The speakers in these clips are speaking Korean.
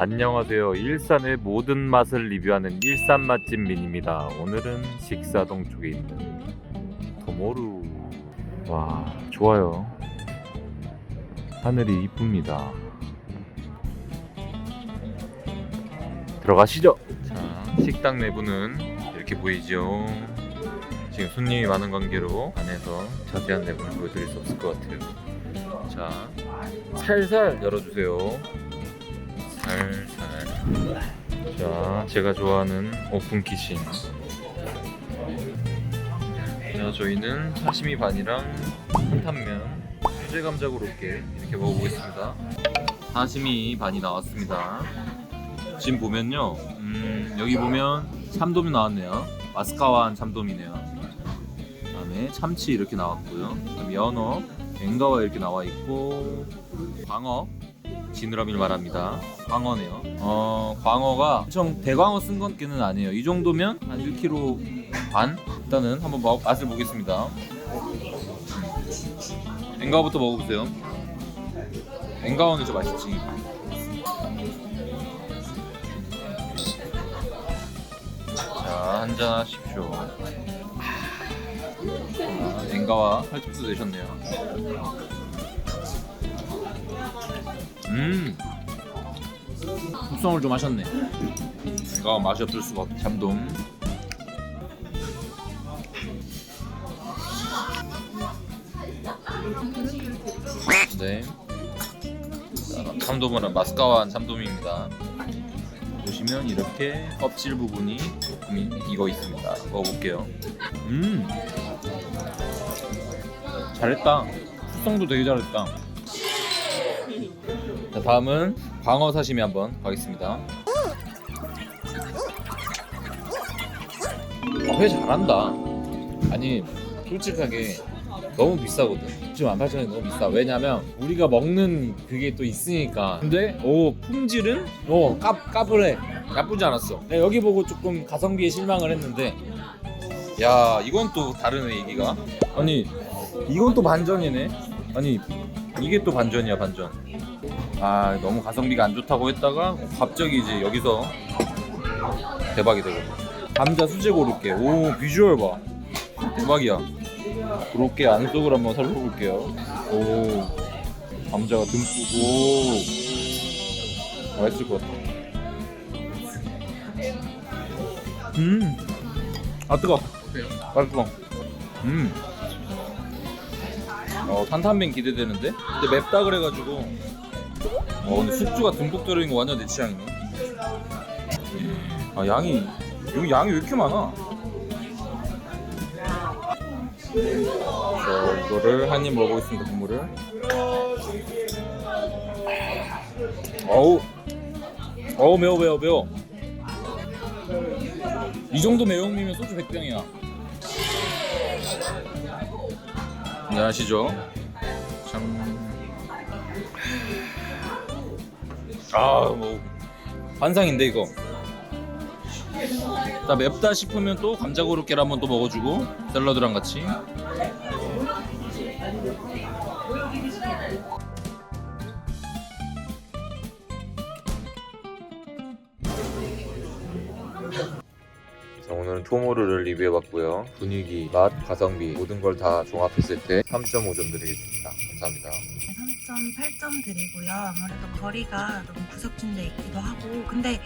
안녕하세요. 일산의 모든 맛을 리뷰하는 일산 맛집 민입니다. 오늘은 식사동 쪽에 있는 도모루. 와, 좋아요. 하늘이 이쁩니다. 들어가시죠. 자, 식당 내부는 이렇게 보이죠. 지금 손님이 많은 관계로 안에서 자세한 내부를 보여드릴 수 없을 것 같아요. 자, 살살 열어주세요. 살살. 자, 제가 좋아하는 오픈 키친. 자, 저희는 사시미 반이랑 한탄면, 수제 감자 고로케 이렇게 먹어보겠습니다. 사시미 반이 나왔습니다. 지금 보면요, 음, 여기 보면 참돔이 나왔네요. 마스카완 참돔이네요. 그 다음에 참치 이렇게 나왔고요. 그다음에 연어, 엥가와 이렇게 나와 있고, 광어, 지느러미를 말합니다. 광어네요. 어, 광어가 엄청 대광어 쓴 건게는 아니에요. 이 정도면 한 1kg 반? 일단은 한번 먹, 맛을 보겠습니다. 엥가부터 먹어보세요. 엥가워는 좀 맛있지. 자, 한잔 하십시오. 아, 엥가와 팔뚝도 되셨네요. 음. 숙성을 좀 하셨네. 이거 맛이 없을 수가 없 참돔. 네. 자, 참돔은 마스카완 참돔입니다. 보시면 이렇게 껍질 부분이 조금 익어 있습니다. 먹어볼게요. 음. 잘했다. 숙성도 되게 잘했다. 자 다음은 광어 사시미 한번 가겠습니다. 아, 회 잘한다. 아니 솔직하게 너무 비싸거든. 지금 18,000원이 너무 비싸. 왜냐면 우리가 먹는 그게 또 있으니까. 근데 오 품질은 오 까, 까불해. 나쁘지 않았어. 여기 보고 조금 가성비에 실망을 했는데 야 이건 또 다르네 얘기가. 아니 이건 또 반전이네. 아니 이게 또 반전이야 반전. 아 너무 가성비가 안 좋다고 했다가 갑자기 이제 여기서 대박이 되거든. 감자 수제 고로케. 오 비주얼 봐. 대박이야. 고로케 안쪽을 한번 살펴볼게요. 오 감자가 듬뿍. 오 맛있을 것 같아. 음. 아 뜨거. 맛있어. 음. 어 탄탄면 기대되는데? 근데 맵다 그래가지고 어 근데 숙주가 듬뿍 들어있는 거 완전 내 취향이네. 아 양이 여기 양이 왜 이렇게 많아? 자 이거를 한 입 먹어보겠습니다 국물을. 어우. 어우 매워 매워 매워. 이 정도 매운미면 소주 100병이야. 네 아시죠? 아, 뭐 환상인데 이거. 자 맵다 싶으면 또 감자 고로케를 한번 또 먹어주고 샐러드랑 같이. 자, 오늘은 토모르를 리뷰해봤고요. 분위기, 맛, 가성비 모든 걸 다 종합했을 때 3.5점 드리겠습니다. 감사합니다. 3.8점 드리고요. 아무래도 거리가 너무 구석진 데 있기도 하고 근데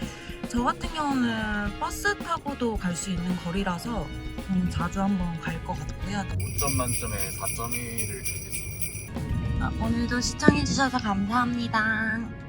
저 같은 경우는 버스 타고도 갈 수 있는 거리라서 좀 자주 한번 갈 것 같고요. 5점 만점에 4.1을 드리겠습니다. 아, 오늘도 시청해주셔서 감사합니다.